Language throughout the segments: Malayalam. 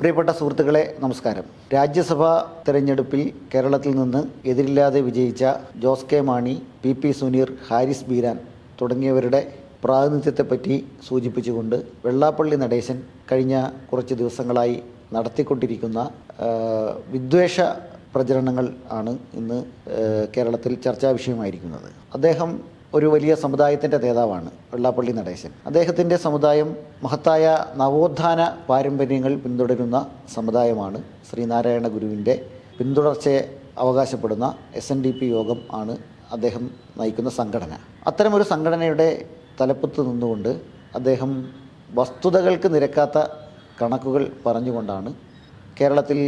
പ്രിയപ്പെട്ട സുഹൃത്തുക്കളെ നമസ്കാരം. രാജ്യസഭാ തെരഞ്ഞെടുപ്പിൽ കേരളത്തിൽ നിന്ന് എതിരില്ലാതെ വിജയിച്ച Jose K Mani P P Suneer Haris Beeran തുടങ്ങിയവരുടെ പ്രാതിനിധ്യത്തെപ്പറ്റി സൂചിപ്പിച്ചുകൊണ്ട് വെള്ളാപ്പള്ളി നടേശൻ കഴിഞ്ഞ കുറച്ച് ദിവസങ്ങളായി നടത്തിക്കൊണ്ടിരിക്കുന്ന വിദ്വേഷ പ്രചരണങ്ങൾ ആണ് ഇന്ന് കേരളത്തിൽ ചർച്ചാ വിഷയമായിരിക്കുന്നത്. അദ്ദേഹം ഒരു വലിയ സമുദായത്തിന്റെ നേതാവാണ് വെള്ളാപ്പള്ളി നടേശൻ. അദ്ദേഹത്തിന്റെ സമുദായം മഹത്തായ നവോത്ഥാന പാരമ്പര്യങ്ങൾ പിന്തുടരുന്ന സമുദായമാണ്. ശ്രീനാരായണ ഗുരുവിന്റെ പിന്തുടർച്ചയെ അവകാശപ്പെടുന്ന എസ് എൻ ഡി പി യോഗം ആണ് അദ്ദേഹം നയിക്കുന്ന സംഘടന. അത്തരമൊരു സംഘടനയുടെ തലപ്പത്ത് നിന്നുകൊണ്ട് അദ്ദേഹം വസ്തുതകൾക്ക് നിരക്കാത്ത കണക്കുകൾ പറഞ്ഞുകൊണ്ടാണ് കേരളത്തിൽ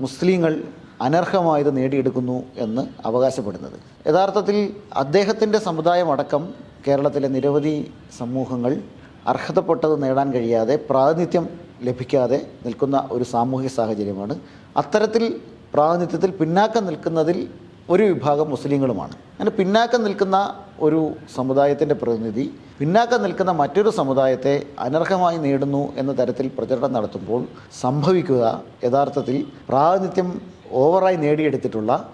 മുസ്ലിങ്ങൾ അനർഹമായത് നേടിയെടുക്കുന്നു എന്ന് അവകാശപ്പെടുന്നത്. യഥാർത്ഥത്തിൽ അദ്ദേഹത്തിന്റെ സമുദായമടക്കം കേരളത്തിലെ നിരവധി സമൂഹങ്ങൾ അർഹതപ്പെട്ടത് നേടാൻ കഴിയാതെ പ്രാതിനിധ്യം ലഭിക്കാതെ നിൽക്കുന്ന ഒരു സാമൂഹിക സാഹചര്യമാണ്. അത്തരത്തിൽ പ്രാതിനിധ്യത്തിൽ പിന്നാക്കം നിൽക്കുന്നതിൽ ഒരു വിഭാഗം മുസ്ലിങ്ങളുമാണ്. അങ്ങനെ പിന്നാക്കം നിൽക്കുന്ന ഒരു സമുദായത്തിന്റെ പ്രതിനിധി പിന്നാക്കം നിൽക്കുന്ന മറ്റൊരു സമുദായത്തെ അനർഹമായി നേടുന്നു എന്ന തരത്തിൽ പ്രചരണം നടത്തുമ്പോൾ സംഭവിക്കുക യഥാർത്ഥത്തിൽ പ്രാതിനിധ്യം ഓവറായി നേടിയെടുത്തിട്ടുള്ള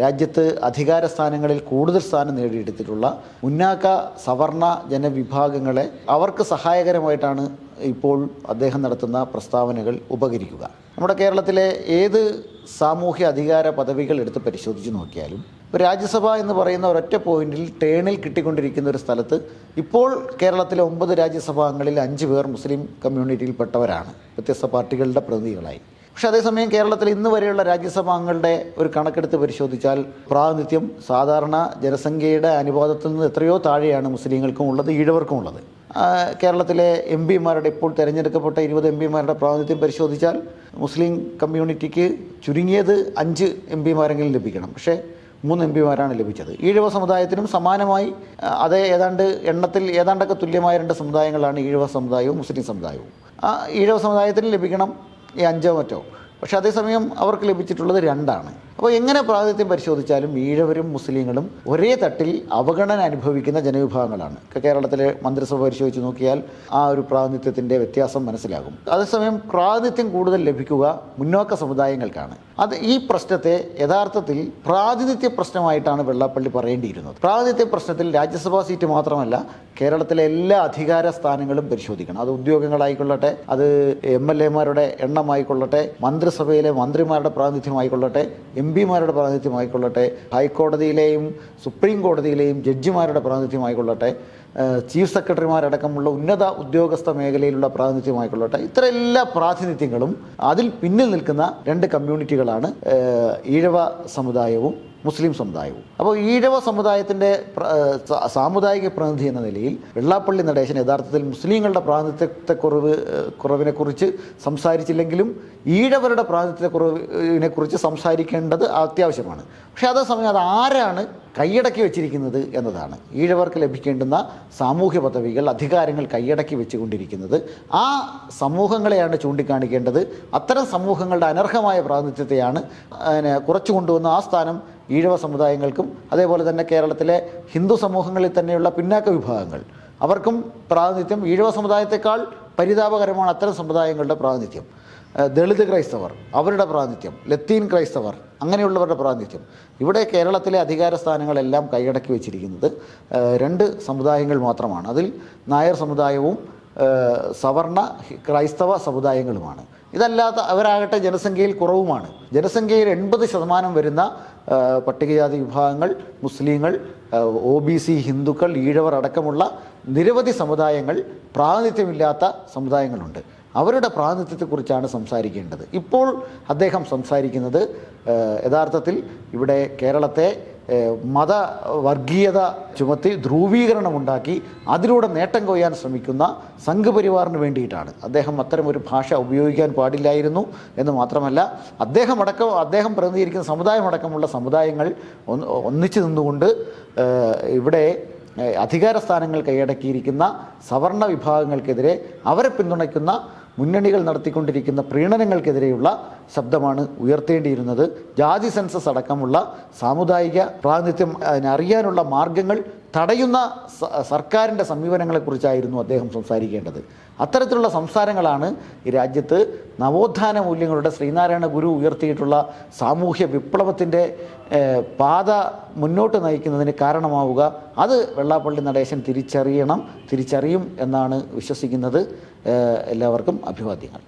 രാജ്യത്ത് അധികാര സ്ഥാനങ്ങളിൽ കൂടുതൽ സ്ഥാനം നേടിയെടുത്തിട്ടുള്ള മുന്നാക്ക സവർണ ജനവിഭാഗങ്ങളെ അവർക്ക് സഹായകരമായിട്ടാണ് ഇപ്പോൾ അദ്ദേഹം നടത്തുന്ന പ്രസ്താവനകൾ ഉപകരിക്കുക. നമ്മുടെ കേരളത്തിലെ ഏത് സാമൂഹ്യ അധികാര പദവികൾ എടുത്ത് പരിശോധിച്ച് നോക്കിയാലും ഇപ്പോൾ രാജ്യസഭ എന്ന് പറയുന്ന ഒരൊറ്റ പോയിന്റിൽ ടേണിൽ കിട്ടിക്കൊണ്ടിരിക്കുന്ന ഒരു സ്ഥലത്ത് ഇപ്പോൾ കേരളത്തിലെ ഒമ്പത് രാജ്യസഭാംഗങ്ങളിൽ അഞ്ച് പേർ മുസ്ലിം കമ്മ്യൂണിറ്റിയിൽപ്പെട്ടവരാണ്. വ്യത്യസ്ത പാർട്ടികളുടെ പ്രതിനിധികളായി. പക്ഷെ അതേസമയം കേരളത്തിൽ ഇന്ന് വരെയുള്ള രാജ്യസഭാംഗങ്ങളുടെ ഒരു കണക്കെടുത്ത് പരിശോധിച്ചാൽ പ്രാതിനിധ്യം സാധാരണ ജനസംഖ്യയുടെ അനുപാതത്തിൽ നിന്ന് എത്രയോ താഴെയാണ് മുസ്ലിങ്ങൾക്കും ഉള്ളത് ഈഴവർക്കും ഉള്ളത്. കേരളത്തിലെ എം പിമാരുടെ ഇപ്പോൾ തിരഞ്ഞെടുക്കപ്പെട്ട ഇരുപത് എം പിമാരുടെ പ്രാതിനിധ്യം പരിശോധിച്ചാൽ മുസ്ലിം കമ്മ്യൂണിറ്റിക്ക് ചുരുങ്ങിയത് അഞ്ച് എം പിമാരെങ്കിലും ലഭിക്കണം. പക്ഷേ മൂന്ന് എം പിമാരാണ് ലഭിച്ചത്. ഈഴവ സമുദായത്തിനും സമാനമായി അതേ ഏതാണ്ട് എണ്ണത്തിൽ ഏതാണ്ടൊക്കെ തുല്യമായ രണ്ട് സമുദായങ്ങളാണ് ഈഴവ സമുദായവും മുസ്ലിം സമുദായവും. ആ ഈഴവ സമുദായത്തിന് ലഭിക്കണം ഈ അഞ്ചോ മറ്റോ. പക്ഷേ അതേസമയം അവർക്ക് ലഭിച്ചിട്ടുള്ളത് രണ്ടാണ്. അപ്പോൾ എങ്ങനെ പ്രാതിനിധ്യം പരിശോധിച്ചാലും ഈഴവരും മുസ്ലിങ്ങളും ഒരേ തട്ടിൽ അവഗണന അനുഭവിക്കുന്ന ജനവിഭാഗങ്ങളാണ്. കേരളത്തിലെ മന്ത്രിസഭ പരിശോധിച്ച് നോക്കിയാൽ ആ ഒരു പ്രാതിനിധ്യത്തിന്റെ വ്യത്യാസം മനസ്സിലാകും. അതേസമയം പ്രാതിനിധ്യം കൂടുതൽ ലഭിക്കുക മുന്നോക്ക സമുദായങ്ങൾക്കാണ്. അത് ഈ പ്രശ്നത്തെ യഥാർത്ഥത്തിൽ പ്രാതിനിധ്യ പ്രശ്നമായിട്ടാണ് വെള്ളാപ്പള്ളി പറയേണ്ടിയിരുന്നത്. പ്രാതിനിധ്യ പ്രശ്നത്തിൽ രാജ്യസഭാ സീറ്റ് മാത്രമല്ല കേരളത്തിലെ എല്ലാ അധികാര സ്ഥാനങ്ങളും പരിശോധിക്കണം. അത് ഉദ്യോഗങ്ങളായിക്കൊള്ളട്ടെ അത് എം എൽ എമാരുടെ എണ്ണമായിക്കൊള്ളട്ടെ മന്ത്രിസഭയിലെ മന്ത്രിമാരുടെ പ്രാതിനിധ്യമായിക്കൊള്ളട്ടെ എം പിമാരുടെ പ്രാതിനിധ്യമായിക്കൊള്ളട്ടെ ഹൈക്കോടതിയിലെയും സുപ്രീം കോടതിയിലെയും ജഡ്ജിമാരുടെ പ്രാതിനിധ്യമായിക്കൊള്ളട്ടെ ചീഫ് സെക്രട്ടറിമാരടക്കമുള്ള ഉന്നത ഉദ്യോഗസ്ഥ മേഖലയിലുള്ള പ്രാതിനിധ്യമായിക്കൊള്ളട്ടെ ഇത്ര എല്ലാ പ്രാതിനിധ്യങ്ങളും അതിൽ പിന്നിൽ നിൽക്കുന്ന രണ്ട് കമ്മ്യൂണിറ്റികളാണ് ഈഴവ സമുദായവും മുസ്ലിം സമുദായവും. അപ്പോൾ ഈഴവ സമുദായത്തിന്റെ സാമുദായിക പ്രതിനിധി എന്ന നിലയിൽ വെള്ളാപ്പള്ളി നടേശൻ യഥാർത്ഥത്തിൽ മുസ്ലിങ്ങളുടെ പ്രാതിനിധ്യത്തെക്കുറവ് കുറവ് കുറവിനെക്കുറിച്ച് സംസാരിച്ചില്ലെങ്കിലും ഈഴവരുടെ പ്രാതിനിധ്യക്കുറവിനെ കുറവിനെക്കുറിച്ച് സംസാരിക്കേണ്ടത് അത്യാവശ്യമാണ്. പക്ഷേ അതേസമയം അത് ആരാണ് കൈയടക്കി വെച്ചിരിക്കുന്നത് എന്നതാണ്. ഈഴവർക്ക് ലഭിക്കേണ്ടുന്ന സാമൂഹ്യ പദവികൾ അധികാരങ്ങൾ കൈയടക്കി വെച്ചുകൊണ്ടിരിക്കുന്നത്. ആ സമൂഹങ്ങളെയാണ് ചൂണ്ടിക്കാണിക്കേണ്ടത്. അത്തരം സമൂഹങ്ങളുടെ അനർഹമായ പ്രാതിനിധ്യത്തെയാണ് കുറച്ചു കൊണ്ടുവന്ന ആ സ്ഥാനം ഈഴവ സമുദായങ്ങൾക്കും അതേപോലെ തന്നെ കേരളത്തിലെ ഹിന്ദു സമൂഹങ്ങളിൽ തന്നെയുള്ള പിന്നാക്ക വിഭാഗങ്ങൾ. അവർക്കും പ്രാതിനിധ്യം ഈഴവ സമുദായത്തെക്കാൾ പരിതാപകരമാണ് അത്തരം സമുദായങ്ങളുടെ പ്രാതിനിധ്യം. ദളിത് ക്രൈസ്തവർ അവരുടെ പ്രാതിനിധ്യം ലത്തീൻ ക്രൈസ്തവർ അങ്ങനെയുള്ളവരുടെ പ്രാതിനിധ്യം. ഇവിടെ കേരളത്തിലെ അധികാര സ്ഥാനങ്ങളെല്ലാം കൈയടക്കി വെച്ചിരിക്കുന്നത് രണ്ട് സമുദായങ്ങൾ മാത്രമാണ്. അതിൽ നായർ സമുദായവും സവർണ ക്രൈസ്തവ സമുദായങ്ങളുമാണ്. ഇതല്ലാത്ത അവരാകട്ടെ ജനസംഖ്യയിൽ കുറവുമാണ്. ജനസംഖ്യയിൽ എൺപത് ശതമാനം വരുന്ന പട്ടികജാതി വിഭാഗങ്ങൾ മുസ്ലിങ്ങൾ ഒ ബി സി ഹിന്ദുക്കൾ ഈഴവർ അടക്കമുള്ള നിരവധി സമുദായങ്ങൾ പ്രാതിനിധ്യമില്ലാത്ത സമുദായങ്ങളുണ്ട്. അവരുടെ പ്രാതിനിധ്യത്തെക്കുറിച്ചാണ് സംസാരിക്കേണ്ടത്. ഇപ്പോൾ അദ്ദേഹം സംസാരിക്കുന്നത് യഥാർത്ഥത്തിൽ ഇവിടെ കേരളത്തെ മത വർഗീയത ചുമത്തി ധ്രുവീകരണമുണ്ടാക്കി അതിലൂടെ നേട്ടം കൊയ്യാൻ ശ്രമിക്കുന്ന സംഘപരിവാറിന് വേണ്ടിയിട്ടാണ്. അദ്ദേഹം അത്തരം ഒരു ഭാഷ ഉപയോഗിക്കാൻ പാടില്ലായിരുന്നു എന്ന് മാത്രമല്ല അദ്ദേഹം അടക്കം അദ്ദേഹം പ്രതിനിധീകരിക്കുന്ന സമുദായമടക്കമുള്ള സമുദായങ്ങൾ ഒന്ന് ഒന്നിച്ചു നിന്നുകൊണ്ട് ഇവിടെ അധികാര സ്ഥാനങ്ങൾ കൈയടക്കിയിരിക്കുന്ന സവർണ വിഭാഗങ്ങൾക്കെതിരെ അവരെ പിന്തുണയ്ക്കുന്ന മുന്നണികൾ നടത്തിക്കൊണ്ടിരിക്കുന്ന പ്രീണനങ്ങൾക്കെതിരെയുള്ള ശബ്ദമാണ് ഉയർത്തേണ്ടിയിരുന്നത്. ജാതി സെൻസസ് അടക്കമുള്ള സാമുദായിക പ്രാതിനിധ്യം അതിനറിയാനുള്ള മാർഗങ്ങൾ തടയുന്ന സർക്കാരിന്റെ സമീപനങ്ങളെക്കുറിച്ചായിരുന്നു അദ്ദേഹം സംസാരിക്കേണ്ടത്. അത്തരത്തിലുള്ള സംസാരങ്ങളാണ് ഈ രാജ്യത്ത് നവോത്ഥാന മൂല്യങ്ങളുടെ ശ്രീനാരായണ ഗുരു ഉയർത്തിയിട്ടുള്ള സാമൂഹ്യ വിപ്ലവത്തിന്റെ പാത മുന്നോട്ട് നയിക്കുന്നതിന് കാരണമാവുക. അത് വെള്ളാപ്പള്ളി നടേശൻ തിരിച്ചറിയണം തിരിച്ചറിയും എന്നാണ് വിശ്വസിക്കുന്നത്. എല്ലാവർക്കും അഭിവാദ്യങ്ങൾ.